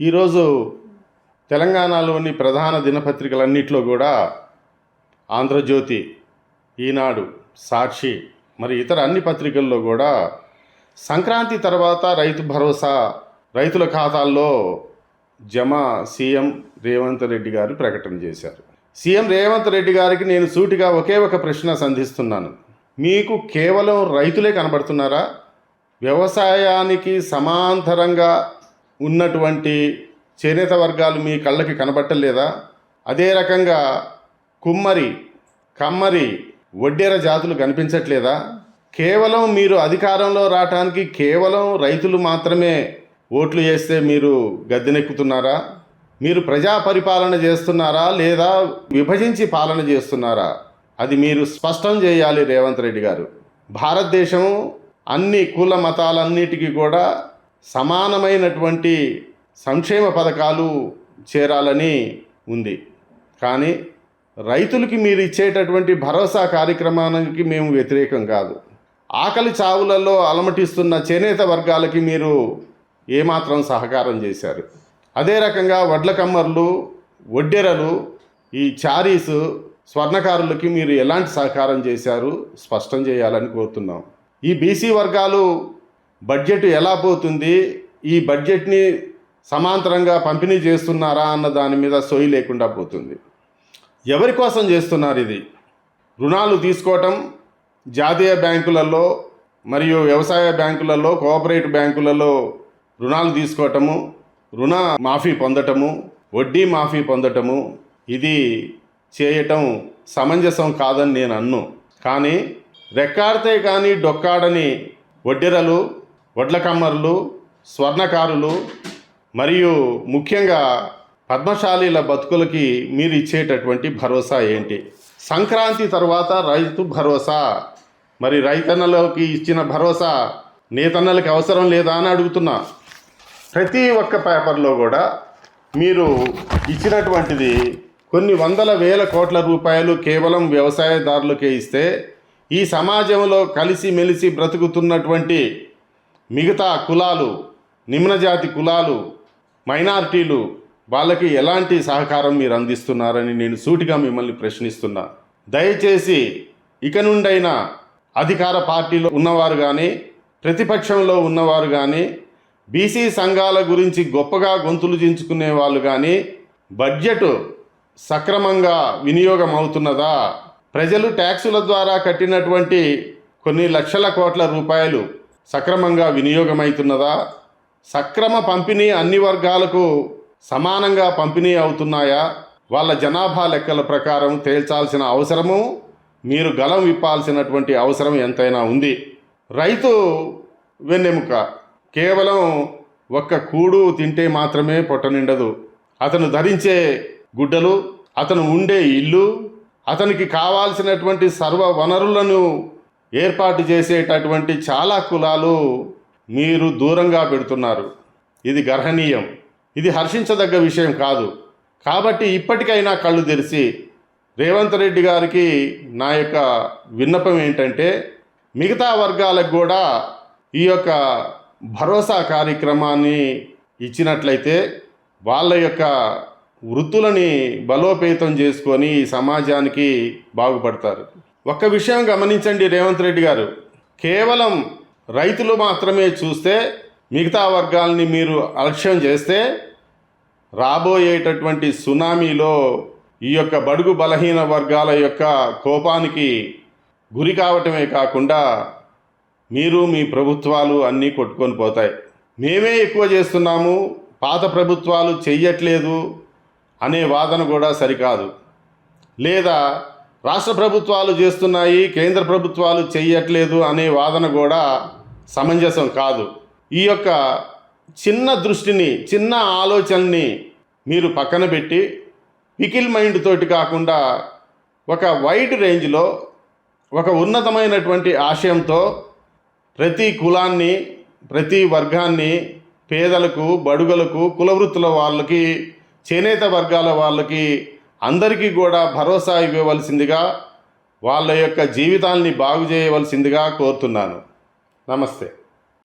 ఈరోజు తెలంగాణలోని ప్రధాన దినపత్రికలన్నింటిలో కూడా ఆంధ్రజ్యోతి ఈనాడు సాక్షి మరి ఇతర అన్ని పత్రికల్లో కూడా సంక్రాంతి తర్వాత రైతు భరోసా రైతుల ఖాతాల్లో జమ సీఎం రేవంత్ రెడ్డి గారు ప్రకటన చేశారు. సీఎం రేవంత్ రెడ్డి గారికి నేను సూటిగా ఒకే ఒక ప్రశ్న సంధిస్తున్నాను. మీకు కేవలం రైతులే కనబడుతున్నారా? వ్యవసాయానికి సమాంతరంగా ఉన్నటువంటి చేనేత వర్గాలు మీ కళ్ళకి కనబట్టలేదా అదే రకంగా కుమ్మరి కమ్మరి వడ్డేర జాతులు కనిపించట్లేదా? కేవలం మీరు అధికారంలో రావటానికి కేవలం రైతులు మాత్రమే ఓట్లు చేస్తే మీరు గద్దెనెక్కుతున్నారా? మీరు ప్రజా పరిపాలన చేస్తున్నారా లేదా విభజించి పాలన చేస్తున్నారా? అది మీరు స్పష్టం చేయాలి రేవంత్ రెడ్డి గారు. భారతదేశం అన్ని కుల మతాలన్నిటికీ కూడా సమానమైనటువంటి సంక్షేమ పథకాలు చేరాలని ఉంది. కానీ రైతులకి మీరు ఇచ్చేటటువంటి భరోసా కార్యక్రమానికి మేము వ్యతిరేకం కాదు. ఆకలి చావులలో అలమటిస్తున్న చేనేత వర్గాలకి మీరు ఏమాత్రం సహకారం చేశారు. అదే రకంగా వడ్ల కమ్మర్లు వడ్డెరలు ఈ చారీస్ స్వర్ణకారులకి మీరు ఎలాంటి సహకారం చేశారు స్పష్టం చేయాలని కోరుతున్నాం. ఈ బీసీ వర్గాలు బడ్జెట్ ఎలా పోతుంది? ఈ బడ్జెట్ని సమాంతరంగా పంపిణీ చేస్తున్నారా అన్న దాని మీద సోయి లేకుండా పోతుంది. ఎవరి కోసం చేస్తున్నారు ఇది? రుణాలు తీసుకోవటం జాతీయ బ్యాంకులలో మరియు వ్యవసాయ బ్యాంకులలో కోఆపరేటివ్ బ్యాంకులలో రుణాలు తీసుకోవటము రుణ మాఫీ పొందటము వడ్డీ మాఫీ పొందటము ఇది చేయటం సమంజసం కాదని నేను అన్ను. కానీ రెక్కాడితే కానీ డొక్కాడని వడ్డెరలు వడ్లకమ్మరులు స్వర్ణకారులు మరియు ముఖ్యంగా పద్మశాలీల బతుకులకి మీరు ఇచ్చేటటువంటి భరోసా ఏంటి? సంక్రాంతి తర్వాత రైతు భరోసా. మరి రైతన్నలకి ఇచ్చిన భరోసా నేతన్నలకి అవసరం లేదా అని అడుగుతున్నా. ప్రతి ఒక్క పేపర్లో కూడా మీరు ఇచ్చినటువంటిది కొన్ని వందల వేల కోట్ల రూపాయలు కేవలం వ్యవసాయదారులకే ఇస్తే ఈ సమాజంలో కలిసి మెలిసి బ్రతుకుతున్నటువంటి మిగతా కులాలు నిమ్నజాతి కులాలు మైనారిటీలు వాళ్ళకి ఎలాంటి సహకారం మీరు అందిస్తున్నారని నేను సూటిగా మిమ్మల్ని ప్రశ్నిస్తున్నా. దయచేసి ఇక నుండైనా అధికార పార్టీలో ఉన్నవారు కానీ ప్రతిపక్షంలో ఉన్నవారు కానీ బీసీ సంఘాల గురించి గొప్పగా గొంతులు చించుకునే వాళ్ళు కానీ బడ్జెట్ సక్రమంగా వినియోగం అవుతున్నదా ప్రజలు ట్యాక్సుల ద్వారా కట్టినటువంటి కొన్ని లక్షల కోట్ల రూపాయలు సక్రమంగా వినియోగమవుతున్నదా సక్రమ పంపిణీ అన్ని వర్గాలకు సమానంగా పంపిణీ అవుతున్నాయా? వాళ్ళ జనాభా లెక్కల ప్రకారం తేల్చాల్సిన అవసరము మీరు గలం విప్పాల్సినటువంటి అవసరం ఎంతైనా ఉంది. రైతు వెన్నెముక. కేవలం ఒక్క కూడు తింటే మాత్రమే పొట్ట నిండదు. అతను ధరించే గుడ్డలు అతను ఉండే ఇల్లు అతనికి కావాల్సినటువంటి సర్వ వనరులను ఏర్పాటు చేసేటటువంటి చాలా కులాలు మీరు దూరంగా పెడుతున్నారు. ఇది గర్హనీయం. ఇది హర్షించదగ్గ విషయం కాదు. కాబట్టి ఇప్పటికైనా కళ్ళు తెరిచి రేవంత్ రెడ్డి గారికి నా యొక్క విన్నపం ఏంటంటే మిగతా వర్గాలకు కూడా ఈ యొక్క భరోసా కార్యక్రమాన్ని ఇచ్చినట్లయితే వాళ్ళ యొక్క వృత్తులని బలోపేతం చేసుకొని ఈ సమాజానికి బాగుపడతారు. ఒక్క విషయం గమనించండి రేవంత్ రెడ్డి గారు. కేవలం రైతులు మాత్రమే చూస్తే మిగతా వర్గాల్ని మీరు అలక్ష్యం చేస్తే రాబోయేటటువంటి సునామీలో ఈ యొక్క బడుగు బలహీన వర్గాల యొక్క కోపానికి గురి కావటమే కాకుండా మీరు మీ ప్రభుత్వాలు అన్నీ కొట్టుకొని పోతాయి. మేమే ఎక్కువ చేస్తున్నాము పాత ప్రభుత్వాలు చెయ్యట్లేదు అనే వాదన కూడా సరికాదు. లేదా రాష్ట్ర ప్రభుత్వాలు చేస్తున్నాయి కేంద్ర ప్రభుత్వాలు చెయ్యట్లేదు అనే వాదన కూడా సమంజసం కాదు. ఈ యొక్క చిన్న దృష్టిని చిన్న ఆలోచనని మీరు పక్కన పెట్టి పికిల్ మైండ్ తోటి కాకుండా ఒక వైడ్ రేంజ్లో ఒక ఉన్నతమైనటువంటి ఆశయంతో ప్రతి కులాన్ని ప్రతి వర్గాన్ని పేదలకు బడుగలకు కులవృత్తుల వాళ్ళకి చేనేత వర్గాల వాళ్ళకి అందరికీ కూడా భరోసా ఇవ్వవలసిందిగా వాళ్ళ యొక్క జీవితాల్ని బాగు చేయవలసిందిగా కోరుతున్నాను. నమస్తే.